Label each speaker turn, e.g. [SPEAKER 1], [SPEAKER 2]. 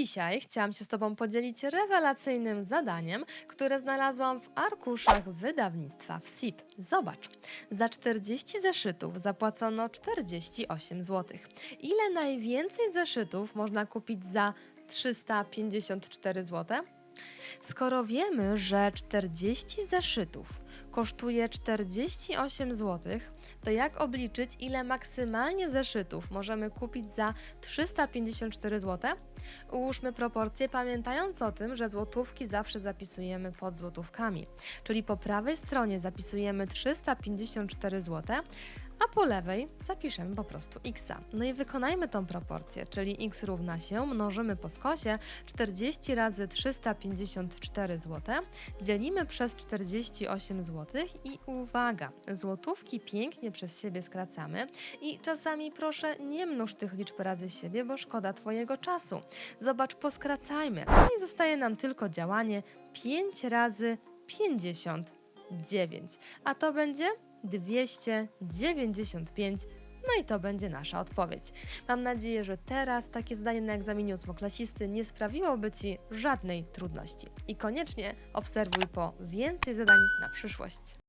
[SPEAKER 1] Dzisiaj chciałam się z Tobą podzielić rewelacyjnym zadaniem, które znalazłam w arkuszach wydawnictwa WSIP. Zobacz, za 40 zeszytów zapłacono 48 zł. Ile najwięcej zeszytów można kupić za 354 zł? Skoro wiemy, że 40 zeszytów kosztuje 48 zł, to jak obliczyć, ile maksymalnie zeszytów możemy kupić za 354 zł? Ułóżmy proporcje, pamiętając o tym, że złotówki zawsze zapisujemy pod złotówkami. Czyli po prawej stronie zapisujemy 354 zł, a po lewej zapiszemy po prostu x. No i wykonajmy tą proporcję, czyli x równa się, mnożymy po skosie 40 razy 354 zł, dzielimy przez 48 zł i uwaga, złotówki pięknie przez siebie skracamy i czasami proszę nie mnóż tych liczb razy siebie, bo szkoda Twojego czasu. Zobacz, poskracajmy. No i zostaje nam tylko działanie 5 razy 59, a to będzie 295. No i to będzie nasza odpowiedź. Mam nadzieję, że teraz takie zdanie na egzaminie ósmoklasisty nie sprawiłoby Ci żadnej trudności. I koniecznie obserwuj po więcej zadań na przyszłość.